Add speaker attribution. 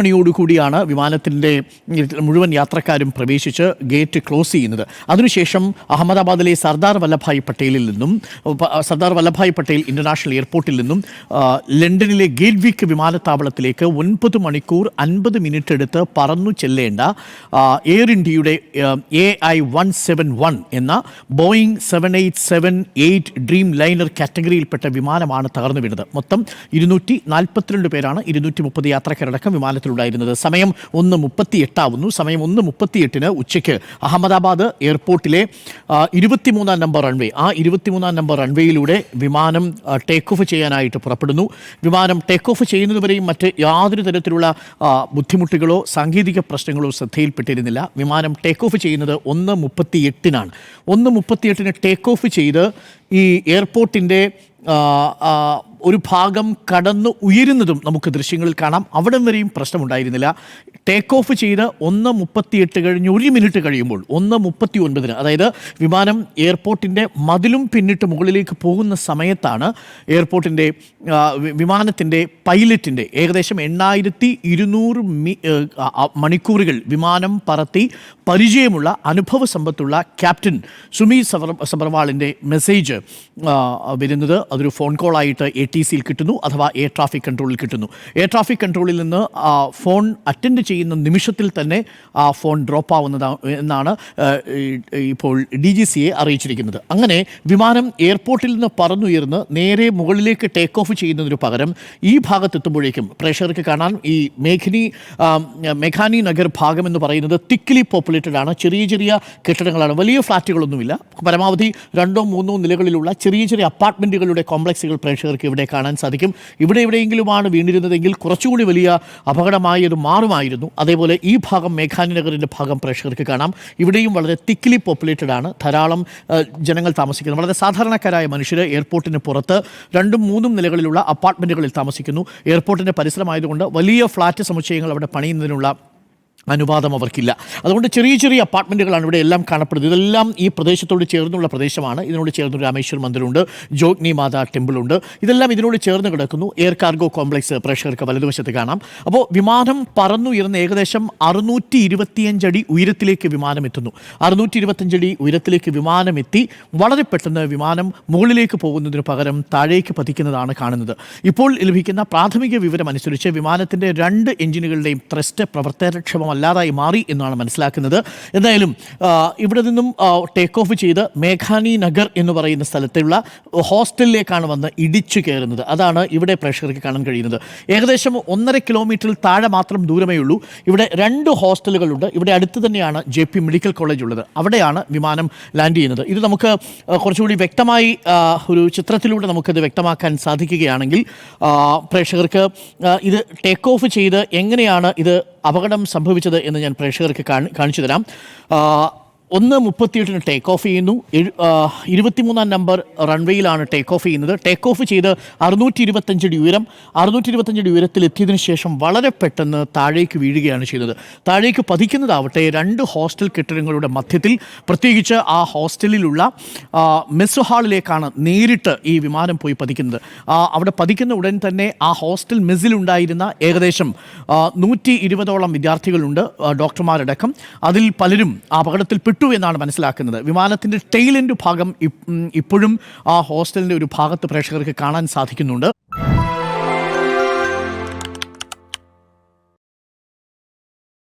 Speaker 1: മണിയോടുകൂടിയാണ് വിമാനത്തിന്റെ മുഴുവൻ യാത്രക്കാരും പ്രവേശിച്ച് ഗേറ്റ് ക്ലോസ് ചെയ്യുന്നത്. അതിനുശേഷം അഹമ്മദാബാദിലെ സർദാർ വല്ലഭായ് പട്ടേലിൽ നിന്നും സർദാർ വല്ലഭായ് പട്ടേൽ ഇന്റർനാഷണൽ എയർപോർട്ടിൽ നിന്നും ലണ്ടനിലെ ഗേറ്റ് വിക്ക് വിമാനത്താവളത്തിലേക്ക് ഒൻപത് മണിക്കൂർ അൻപത് മിനിറ്റ് എടുത്ത് പറന്നു ചെല്ലേണ്ട എയർ ഇന്ത്യയുടെ A I one seven one എന്ന Boeing seven eight seven eight dreamliner കാറ്റഗറിയിൽപ്പെട്ട വിമാനമാണ് തകർന്നു വീണത്. മൊത്തം ഇരുന്നൂറ്റി നാൽപ്പത്തിരണ്ട് പേരാണ് ഇരുന്നൂറ്റി മുപ്പത് യാത്രക്കാരടക്കം വിമാനത്തിലുണ്ടായിരുന്നത് സമയം ഒന്ന് മുപ്പത്തി എട്ടാവുന്നു സമയം ഒന്ന് മുപ്പത്തിയെട്ടിന് ഉച്ചയ്ക്ക് അഹമ്മദാബാദ് എയർപോർട്ടിലെ ഇരുപത്തിമൂന്നാം നമ്പർ റൺവേ. ആ ഇരുപത്തിമൂന്നാം നമ്പർ റൺവേയിലൂടെ വിമാനം ടേക്ക് ഓഫ് ചെയ്യാനായിട്ട് പുറപ്പെടുന്നു. വിമാനം ടേക്ക് ഓഫ് ചെയ്യുന്നതുവരെയും മറ്റ് യാതൊരു തരത്തിലുള്ള ബുദ്ധിമുട്ടുകളോ സാങ്കേതിക പ്രശ്നങ്ങളോ ശ്രദ്ധയിൽപ്പെട്ടിരുന്നില്ല. വിമാനം ടേക്ക് ഓഫ് ചെയ്യുന്നത് ഒന്ന് മുപ്പത്തിയെട്ടിനാണ്. ഒന്ന് മുപ്പത്തിയെട്ടിന് ടേക്ക് ഓഫ് ചെയ്ത് ഈ എയർപോർട്ടിന്റെ ഒരു ഭാഗം കടന്ന് ഉയരുന്നതും നമുക്ക് ദൃശ്യങ്ങളിൽ കാണാം. അവിടം വരെയും പ്രശ്നമുണ്ടായിരുന്നില്ല. ടേക്ക് ഓഫ് ചെയ്ത് ഒന്ന് മുപ്പത്തിയെട്ട് കഴിഞ്ഞ് ഒരു മിനിറ്റ് കഴിയുമ്പോൾ ഒന്ന് മുപ്പത്തി ഒൻപതിന് അതായത് വിമാനം എയർപോർട്ടിന്റെ മതിലും പിന്നിട്ട് മുകളിലേക്ക് പോകുന്ന സമയത്താണ് എയർപോർട്ടിന്റെ വിമാനത്തിന്റെ പൈലറ്റിന്റെ ഏകദേശം എണ്ണായിരത്തി ഇരുന്നൂറ് മണിക്കൂറുകൾ വിമാനം പറത്തി പരിചയമുള്ള അനുഭവ സമ്പത്തുള്ള ക്യാപ്റ്റൻ സുമി സബർ സബർവാളിന്റെ മെസ്സേജ് വരുന്നത്. അതൊരു ഫോൺ കോളായിട്ട് എ ടി സിയിൽ കിട്ടുന്നു അഥവാ എയർ ട്രാഫിക് കൺട്രോളിൽ കിട്ടുന്നു. എയർ ട്രാഫിക് കൺട്രോളിൽ നിന്ന് ഫോൺ അറ്റൻഡ് ചെയ്യുന്ന നിമിഷത്തിൽ തന്നെ ആ ഫോൺ ഡ്രോപ്പ് ആവുന്നതാണ് എന്നാണ് ഇപ്പോൾ ഡി ജി സിയെ അറിയിച്ചിരിക്കുന്നത്. അങ്ങനെ വിമാനം എയർപോർട്ടിൽ നിന്ന് പറന്നുയർന്ന് നേരെ മുകളിലേക്ക് ടേക്ക് ഓഫ് ചെയ്യുന്നതിന് പകരം ഈ ഭാഗത്തെത്തുമ്പോഴേക്കും പ്രേക്ഷകർക്ക് കാണാൻ ഈ മേഖിനി മെഖാനി മെഘാനി നഗർ ഭാഗം എന്ന് പറയുന്നത് തിക്കിലി പോപ്പുലേറ്റഡ് ആണ്. ചെറിയ ചെറിയ കെട്ടിടങ്ങളാണ്. വലിയ ഫ്ലാറ്റുകളൊന്നുമില്ല പരമാവധി രണ്ടോ മൂന്നോ നിലകളിലുള്ള ചെറിയ ചെറിയ അപ്പാർട്ട്മെന്റുകളുടെ കോംപ്ലക്സുകൾ പ്രേക്ഷകർക്ക് ഇവിടെ കാണാൻ സാധിക്കും. ഇവിടെ എവിടെയെങ്കിലുമാണ് വീണിരുന്നതെങ്കിൽ കുറച്ചുകൂടി വലിയ അപകടമായി ഒരു മാറുമായിരുന്നു. അതേപോലെ ഈ ഭാഗം മേഘാനി നഗറിന്റെ ഭാഗം പ്രേക്ഷകർക്ക് കാണാം. ഇവിടെയും വളരെ തിക്കിലി പോപ്പുലേറ്റഡ് ആണ്. ധാരാളം ജനങ്ങൾ താമസിക്കുന്നു. വളരെ സാധാരണക്കാരായ മനുഷ്യർ എയർപോർട്ടിന് പുറത്ത് രണ്ടും മൂന്നും നിലകളിലുള്ള അപ്പാർട്ട്മെന്റുകളിൽ താമസിക്കുന്നു. എയർപോർട്ടിന്റെ പരിസരമായതുകൊണ്ട് വലിയ ഫ്ലാറ്റ് സമുച്ചയങ്ങൾ അവിടെ പണിയുന്നതിനുള്ള അനുവാദം അവർക്കില്ല. അതുകൊണ്ട് ചെറിയ ചെറിയ അപ്പാർട്ട്മെന്റുകളാണ് ഇവിടെ എല്ലാം കാണപ്പെടുന്നത്. ഇതെല്ലാം ഈ പ്രദേശത്തോട് ചേർന്നുള്ള പ്രദേശമാണ്. ഇതിനോട് ചേർന്ന് രാമേശ്വർ മന്ദിരമുണ്ട്. ജോഗ്നി മാതാ ടെമ്പിളുണ്ട്. ഇതെല്ലാം ഇതിനോട് ചേർന്ന് കിടക്കുന്നു. എയർ കാർഗോ കോംപ്ലക്സ് പ്രേക്ഷകർക്ക് വലതുവശത്ത് കാണാം. അപ്പോൾ വിമാനം പറന്നുയർന്ന് ഏകദേശം അറുന്നൂറ്റി ഇരുപത്തിയഞ്ചടി ഉയരത്തിലേക്ക് വിമാനം എത്തുന്നു. അറുന്നൂറ്റി ഇരുപത്തഞ്ചടി ഉയരത്തിലേക്ക് വിമാനം എത്തി വളരെ പെട്ടെന്ന് വിമാനം മുകളിലേക്ക് പോകുന്നതിന് പകരം താഴേക്ക് പതിക്കുന്നതാണ് കാണുന്നത്. ഇപ്പോൾ ലഭിക്കുന്ന പ്രാഥമിക വിവരമനുസരിച്ച് വിമാനത്തിന്റെ രണ്ട് എഞ്ചിനുകളുടെയും ത്രസ്റ്റ് പ്രവർത്തനക്ഷമമല്ലാതായി മാറി എന്നാണ് മനസ്സിലാക്കുന്നത്. എന്തായാലും ഇവിടെ നിന്നും ടേക്ക് ഓഫ് ചെയ്ത് മേഘാനി നഗർ എന്ന് പറയുന്ന സ്ഥലത്തുള്ള ഹോസ്റ്റലിലേക്കാണ് വന്ന് ഇടിച്ചു കയറുന്നത്. അതാണ് ഇവിടെ പ്രേക്ഷകർക്ക് കാണാൻ കഴിയുന്നത്. ഏകദേശം ഒന്നര കിലോമീറ്ററിൽ താഴെ മാത്രം ദൂരമേ ഉള്ളൂ. ഇവിടെ രണ്ട് ഹോസ്റ്റലുകളുണ്ട്. ഇവിടെ അടുത്ത് തന്നെയാണ് ജെ പി മെഡിക്കൽ കോളേജ് ഉള്ളത്. അവിടെയാണ് വിമാനം ലാൻഡ് ചെയ്യുന്നത്. ഇത് നമുക്ക് കുറച്ചുകൂടി വ്യക്തമായി ഒരു ചിത്രത്തിലൂടെ നമുക്കത് വ്യക്തമാക്കാൻ സാധിക്കുകയാണെങ്കിൽ പ്രേക്ഷകർക്ക് ഇത് ടേക്ക് ഓഫ് ചെയ്ത് എങ്ങനെയാണ് ഇത് അപകടം സംഭവിച്ചത് എന്ന് ഞാൻ പ്രേക്ഷകർക്ക് കാണി- കാണിച്ചു തരാം. ഒന്ന് മുപ്പത്തിയെട്ടിന് ടേക്ക് ഓഫ് ചെയ്യുന്നു ഇരുപത്തിമൂന്നാം നമ്പർ റൺവേയിലാണ് ടേക്ക് ഓഫ് ചെയ്യുന്നത്. ടേക്ക് ഓഫ് ചെയ്ത് അറുന്നൂറ്റി അടി ഉയരം. അറുന്നൂറ്റി അടി ഉയരത്തിൽ എത്തിയതിനു ശേഷം വളരെ പെട്ടെന്ന് താഴേക്ക് വീഴുകയാണ് ചെയ്തത്. താഴേക്ക് പതിക്കുന്നതാവട്ടെ രണ്ട് ഹോസ്റ്റൽ കെട്ടിടങ്ങളുടെ മധ്യത്തിൽ. പ്രത്യേകിച്ച് ആ ഹോസ്റ്റലിലുള്ള മെസ് ഹാളിലേക്കാണ് നേരിട്ട് ഈ വിമാനം പോയി പതിക്കുന്നത്. അവിടെ പതിക്കുന്ന ഉടൻ തന്നെ ആ ഹോസ്റ്റൽ മെസ്സിലുണ്ടായിരുന്ന ഏകദേശം നൂറ്റി ഇരുപതോളം വിദ്യാർത്ഥികളുണ്ട് ഡോക്ടർമാരടക്കം അതിൽ പലരും ആ പെട്ടു എന്നാണ് മനസ്സിലാക്കുന്നത്. വിമാനത്തിന്റെ ടെയിലിന്റെ ഭാഗം ഇപ്പോഴും ആ ഹോസ്റ്റലിന്റെ ഒരു ഭാഗത്ത് പ്രേക്ഷകർക്ക് കാണാൻ സാധിക്കുന്നുണ്ട്.